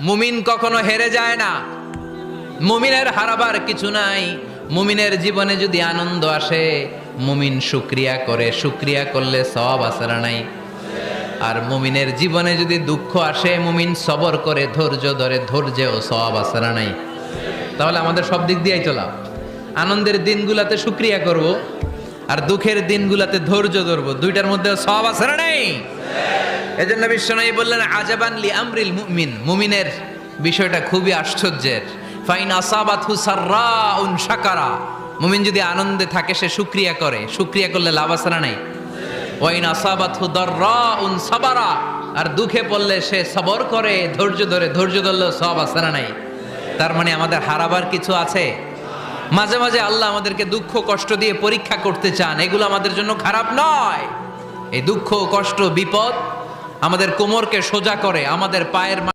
মুমিন কখনো হেরে যায় না। মুমিনের হারাবার কিছু নাই। মুমিনের জীবনে যদি আনন্দ আসে, মুমিন শুক্রিয়া করে। শুক্রিয়া করলে সব আসারা নাই? আর মুমিনের জীবনে যদি দুঃখ আসে, মুমিন সবর করে, ধৈর্য ধরে, ধৈর্যেও সব আসারা নাই? তাহলে আমাদের সব দিক দিয়েই চলা আনন্দের দিনগুলাতে শুক্রিয়া করব। আর দুঃখের দিনগুলাতে ধৈর্য ধরবো। দুইটার মধ্যে সব আসারা নেই? এজন্য বিশ্বনবী বললেন, আজাবান লি আমরিল মুমিন। মুমিনের বিষয়টা খুবই আশ্চর্যের। ফাইন আসাবাতহু সাররাউন শাকারা। মুমিন যদি আনন্দে থাকে, সে শুকরিয়া করে। শুকরিয়া করলে লাভ আছে না নাই? ওয়াইন আসাবাতহু দাররাউন সাবারা। আর দুঃখে পড়লে সে সবর করে, ধৈর্য ধরে। ধৈর্য ধরলেও সব আছে না নাই? তার মানে আমাদের হারাবার কিছু আছে? মাঝে মাঝে আল্লাহ আমাদেরকে দুঃখ কষ্ট দিয়ে পরীক্ষা করতে চান, এগুলো আমাদের জন্য খারাপ নয়। এই দুঃখ, কষ্ট, বিপদ আমাদের কোমরকে সোজা করে, আমাদের পায়ের